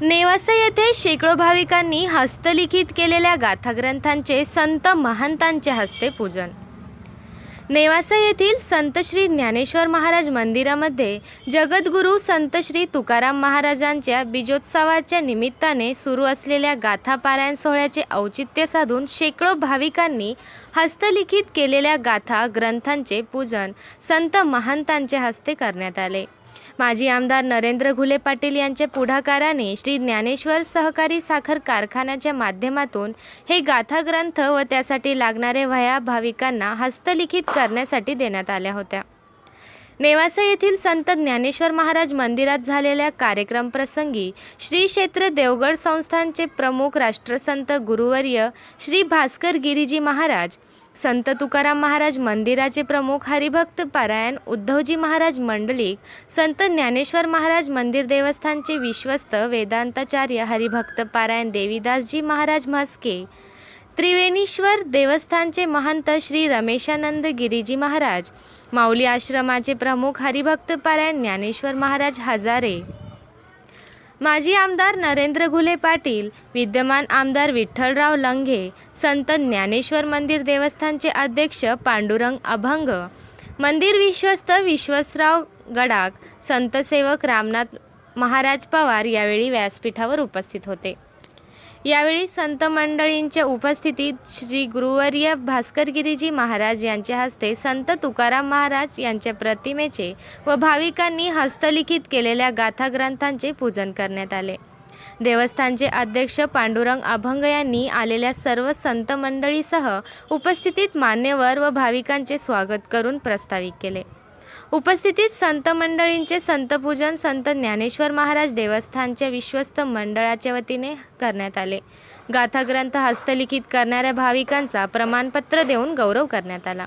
नेवासा येथे शेकडो भाविकांनी हस्तलिखित केलेल्या गाथाग्रंथांचे संत महंतांच्या हस्ते पूजन. नेवासा येथील संत श्री ज्ञानेश्वर महाराज मंदिरामध्ये जगद्गुरू संत श्री तुकाराम महाराजांच्या बीजोत्सवाच्या निमित्ताने सुरू असलेल्या गाथा पारायण सोहळ्याचे औचित्य साधून शेकडो भाविकांनी हस्तलिखित केलेल्या गाथा ग्रंथांचे पूजन संत महंतांच्या हस्ते करण्यात आले. माजी आमदार नरेंद्र घुले पाटील यांच्या पुढाकाराने श्री ज्ञानेश्वर सहकारी साखर कारखान्याच्या माध्यमातून हे गाथा ग्रंथ व त्यासाठी लागणारे वह्या भाविकांना हस्तलिखित करण्यासाठी देण्यात आल्या होत्या. नेवासा येथील संत ज्ञानेश्वर महाराज मंदिरात झालेल्या कार्यक्रम प्रसंगी श्री क्षेत्र देवगड संस्थानचे प्रमुख राष्ट्रसंत गुरुवर्य श्री भास्कर गिरीजी महाराज संत तुकाराम महाराज मंदिराचे प्रमुख हरिभक्त पारायण उद्धवजी महाराज मंडलिक संत ज्ञानेश्वर महाराज मंदिर देवस्थानचे विश्वस्त वेदांताचार्य हरिभक्त पारायण देवीदासजी महाराज म्हस्के त्रिवेणीश्वर देवस्थानचे महंत श्री रमेशानंद गिरीजी महाराज माऊली आश्रमाचे प्रमुख हरिभक्त पारायण ज्ञानेश्वर महाराज हजारे. माजी आमदार नरेंद्र घुले पाटील विद्यमान आमदार विठ्ठलराव लंघे संत ज्ञानेश्वर मंदिर देवस्थानचे अध्यक्ष पांडुरंग अभंग मंदिर विश्वस्त विश्वसराव गडाख संतसेवक रामनाथ महाराज पवार यावेळी व्यासपीठावर उपस्थित होते. यावेळी संत मंडळींच्या उपस्थितीत श्री गुरुवर्य भास्करगिरीजी महाराज यांच्या हस्ते संत तुकाराम महाराज यांच्या प्रतिमेचे व भाविकांनी हस्तलिखित केलेल्या गाथा ग्रंथांचे पूजन करण्यात आले. देवस्थानचे अध्यक्ष पांडुरंग अभंग यांनी आलेल्या सर्व संत मंडळीसह उपस्थितीत मान्यवर व भाविकांचे स्वागत करून प्रस्तावित केले. उपस्थितीत संत मंडळींचे संतपूजन संत ज्ञानेश्वर महाराज देवस्थानच्या विश्वस्त मंडळाच्या वतीने करण्यात आले. गाथाग्रंथ हस्तलिखित करणाऱ्या भाविकांचा प्रमाणपत्र देऊन गौरव करण्यात आला.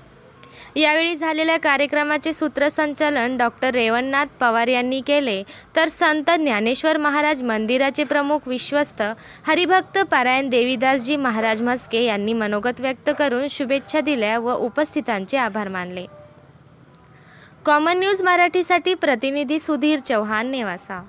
यावेळी झालेल्या कार्यक्रमाचे सूत्रसंचालन डॉक्टर रेवणनाथ पवार यांनी केले. तर संत ज्ञानेश्वर महाराज मंदिराचे प्रमुख विश्वस्त हरिभक्त पारायण देवीदासजी महाराज म्हस्के यांनी मनोगत व्यक्त करून शुभेच्छा दिल्या व उपस्थितांचे आभार मानले. कॉमन न्यूज मराठीसाठी प्रतिनिधी सुधीर चव्हाण नेवासा.